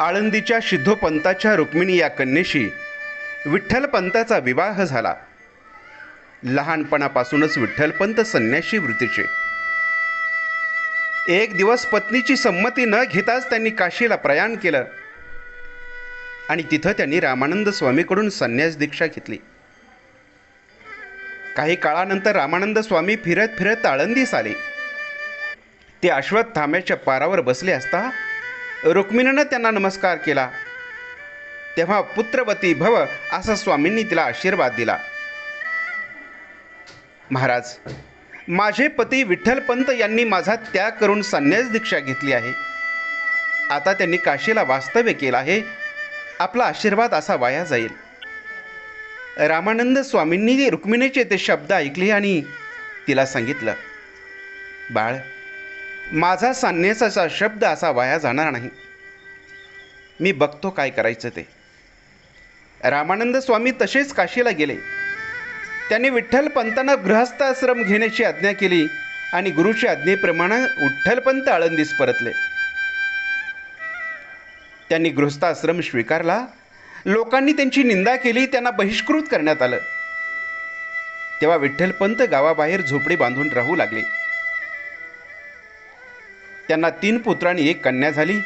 आळंदीच्या सिद्धोपंताच्या रुक्मिणी या कन्येशी विठ्ठलपंताचा विवाह झाला. लहानपणापासूनच विठ्ठलपंत संन्याशी वृत्तीचे. एक दिवस पत्नीची संमती न घेताच त्यांनी काशीला प्रयाण केलं. आणि तिथं त्यांनी रामानंद स्वामीकडून संन्यास दीक्षा घेतली. काही काळानंतर रामानंद स्वामी फिरत फिरत आळंदीस आले. ते अश्वत्थाम्याच्या पारावर बसले असता रुक्मिणीनं त्यांना नमस्कार केला. तेव्हा पुत्रवती भव असा स्वामींनी तिला आशीर्वाद दिला. महाराज माझे पती विठ्ठलपंत यांनी माझा त्याग करून संन्यास दीक्षा घेतली आहे. आता त्यांनी काशीला वास्तव्य केलं आहे. आपला आशीर्वाद असा वाया जाईल. रामानंद स्वामींनी रुक्मिणीचे ते शब्द ऐकले आणि तिला सांगितलं बाळ माझा संन्यासाचा शब्द असा वाया जाणार नाही. मी बघतो काय करायचं ते. रामानंद स्वामी तसेच काशीला गेले. त्यांनी विठ्ठलपंतांना गृहस्थाश्रम घेण्याची आज्ञा केली आणि गुरुच्या आज्ञेप्रमाणे विठ्ठलपंत आळंदीस परतले. त्यांनी गृहस्थाश्रम स्वीकारला. लोकांनी त्यांची निंदा केली त्यांना बहिष्कृत करण्यात आलं. तेव्हा विठ्ठलपंत गावाबाहेर झोपडी बांधून राहू लागले. त्यांना तीन पुत्रांनी एक कन्या झाली.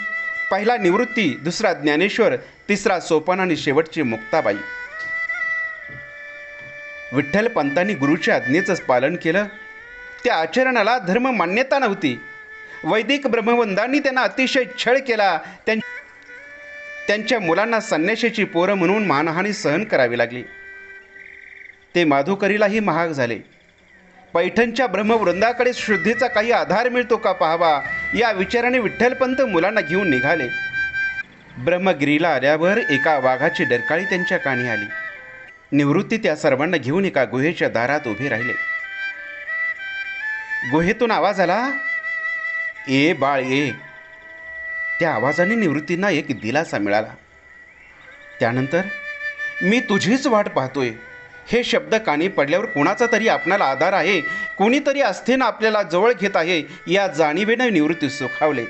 पहिला निवृत्ती दुसरा ज्ञानेश्वर तिसरा सोपान आणि शेवटची मुक्ताबाई. विठ्ठल पंतांनी गुरुच्या आज्ञेचंच पालन केलं. त्या आचरणाला धर्म मान्यता नव्हती. वैदिक ब्रह्मवंदांनी त्यांना अतिशय छळ केला. त्यां त्यांच्या मुलांना संन्याशाची पोरं म्हणून मानहानी सहन करावी लागली. ते माधुकरीलाही महाग झाले. पैठणच्या ब्रह्मवृंदाकडे शुद्धीचा काही आधार मिळतो का पाहावा? या विचाराने विठ्ठलपंत मुलांना घेऊन निघाले. ब्रह्मगिरीला आल्यावर एका वाघाची डरकाळी त्यांच्या कानी आली. निवृत्ती त्या सर्वांना घेऊन एका गुहेच्या दारात उभे राहिले. गुहेतून आवाज आला ए बाळ ए. त्या आवाजाने निवृत्तींना एक दिलासा मिळाला. त्यानंतर मी तुझीच वाट पाहतोय. हे शब्द कानी पडल्यावर कुणाचा तरी आपणाला आधार आहे? कोणीतरी अस्थेनं आपल्याला जवळ घेत आहे? या जाणीवेनं निवृत्ती सुखावले.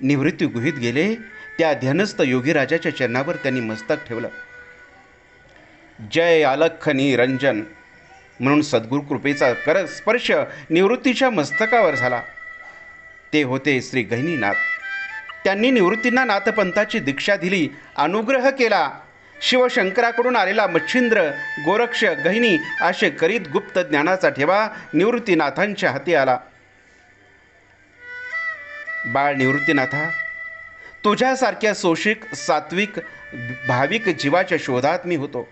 निवृत्ती गुहित गेले त्या ध्यानस्थ योगीराजाच्या चरणावर त्यांनी मस्तक ठेवलं. जय अलख निरंजन! म्हणून सद्गुरु कृपेचा कर स्पर्श निवृत्तीच्या मस्तकावर झाला. ते होते श्री गहिनीनाथ. त्यांनी निवृत्तींना नाथपंथाची दीक्षा दिली अनुग्रह केला. शिवशंकराकडून आलेला मच्छिंद्र गोरक्ष गहिनी असे करीत गुप्त ज्ञानाचा ठेवा निवृत्तीनाथांच्या हाती आला. बाळ निवृत्तीनाथा तुझ्यासारख्या सोशिक सात्विक भाविक जीवाच्या शोधात मी होतो.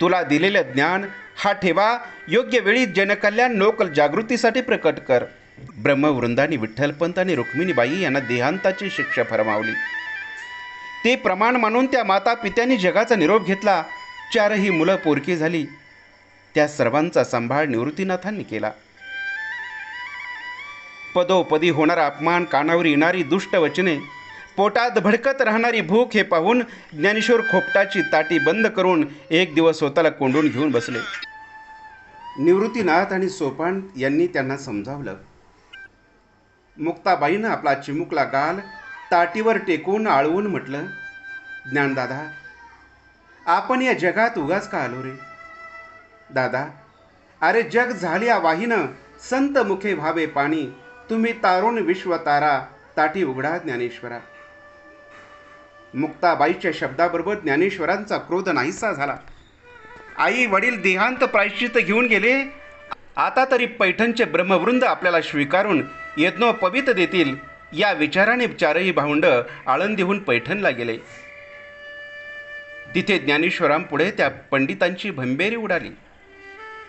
तुला दिलेलं ज्ञान हा ठेवा योग्य वेळी जनकल्याण लोक जागृतीसाठी प्रकट कर. ब्रह्मवृंदानी विठ्ठलपंत आणि रुक्मिणीबाई यांना देहांताची शिक्षा फरमावली. ते प्रमाण मानून त्या माता पित्यांनी जगाचा निरोप घेतला. चारही मुलं पोरकी झाली. त्या सर्वांचा सांभाळ निवृत्तीनाथांनी केला. पदोपदी होणारा अपमान कानावर येणारी दुष्ट वचने पोटात भडकत राहणारी भूक हे पाहून ज्ञानेश्वर खोपटाची ताटी बंद करून एक दिवस स्वतःला कोंडून घेऊन बसले. निवृत्तीनाथ आणि सोपान यांनी त्यांना समजावलं. मुक्ताबाईनं आपला चिमुकला गाल ताटीवर टेकून आळवून म्हटलं ज्ञानदादा आपण या जगात उगाच का आलो रे? दादा अरे जग झाल्या वाहिनं संत मुखे व्हावे पाणी तुम्ही तारुण विश्व तारा ताटी उघडा ज्ञानेश्वरा. मुक्ताबाईच्या शब्दाबरोबर ज्ञानेश्वरांचा क्रोध नाहीसा झाला. आई वडील देहांत प्रायश्चित घेऊन गेले. आता तरी पैठणचे ब्रह्मवृंद आपल्याला स्वीकारून यज्ञ पवित देतील. या विचाराने चारही भावंड आळंदीहून पैठणला गेले. तिथे ज्ञानेश्वरांपुढे त्या पंडितांची भंबेरी उडाली.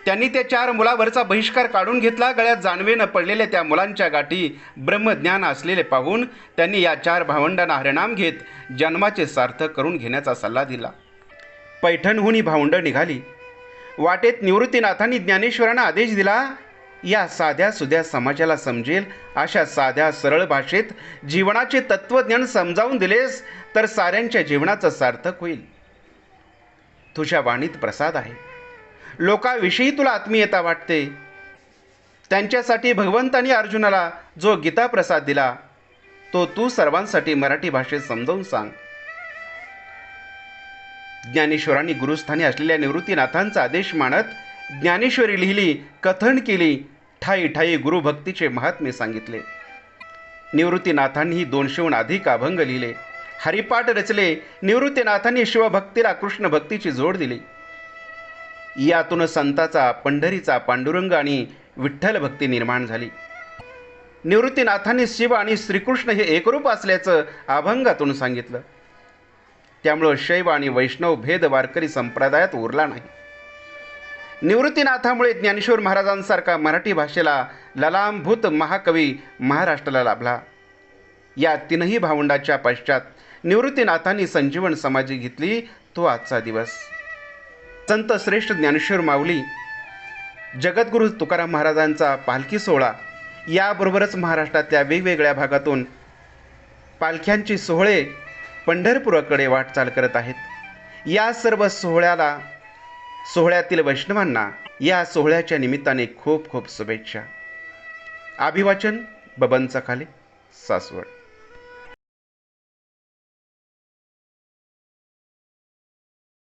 त्यांनी त्या चार मुलावरचा बहिष्कार काढून घेतला. गळ्यात जानवेनं पडलेल्या त्या मुलांच्या गाठी ब्रह्मज्ञान असलेले पाहून त्यांनी या चार भावंडांना हरिणाम घेत जन्माचे सार्थक करून घेण्याचा सल्ला दिला. पैठणहून ही भावंड निघाली. वाटेत निवृत्तीनाथांनी ज्ञानेश्वरांना आदेश दिला या साध्या सुध्या समाजाला समजेल अशा साध्या सरळ भाषेत जीवनाचे तत्त्वज्ञान समजावून दिलेस तर साऱ्यांच्या जीवनाचं सार्थक होईल. तुझ्या वाणीत प्रसाद आहे. लोकाविषयी तुला आत्मीयता वाटते. त्यांच्यासाठी भगवंतानी अर्जुनाला जो गीता प्रसाद दिला तो तू सर्वांसाठी मराठी भाषेत समजावून सांग. ज्ञानेश्वरांनी गुरुस्थानी असलेल्या निवृत्तीनाथांचा आदेश मानत ज्ञानेश्वरी लिहिली कथन केली ठाई ठाई गुरुभक्तीचे महात्म्य सांगितले. निवृत्तीनाथांनी दोनशेहून अधिक अभंग लिहिले. हरिपाठ रचले निवृत्तीनाथांनी शिवभक्तीला कृष्ण भक्तीची जोड दिली. यातून संताचा पंढरीचा पांडुरंग आणि विठ्ठल भक्ती निर्माण झाली. निवृत्तीनाथांनी शिव आणि श्रीकृष्ण हे एकरूप असल्याचं अभंगातून सांगितलं. त्यामुळं शैव आणि वैष्णव भेद वारकरी संप्रदायात उरला नाही. निवृत्तीनाथामुळे ज्ञानेश्वर महाराजांसारखा मराठी भाषेला ललांभूत महाकवी महाराष्ट्राला लाभला. या तीनही भावंडाच्या पश्चात निवृत्तीनाथांनी संजीवन समाधी घेतली. तो आजचा दिवस. संत श्रेष्ठ ज्ञानेश्वर माऊली जगद्गुरू तुकाराम महाराजांचा पालखी सोहळा याबरोबरच महाराष्ट्रातल्या वेगवेगळ्या भागातून पालख्यांची सोहळे पंढरपुराकडे वाटचाल करत आहेत. या सर्व सोहळ्याला सोहळ्यातील वैष्णवांना या सोहळ्याच्या निमित्ताने खूप खूप शुभेच्छा. अभिवाचन बबन चखाले सासवड.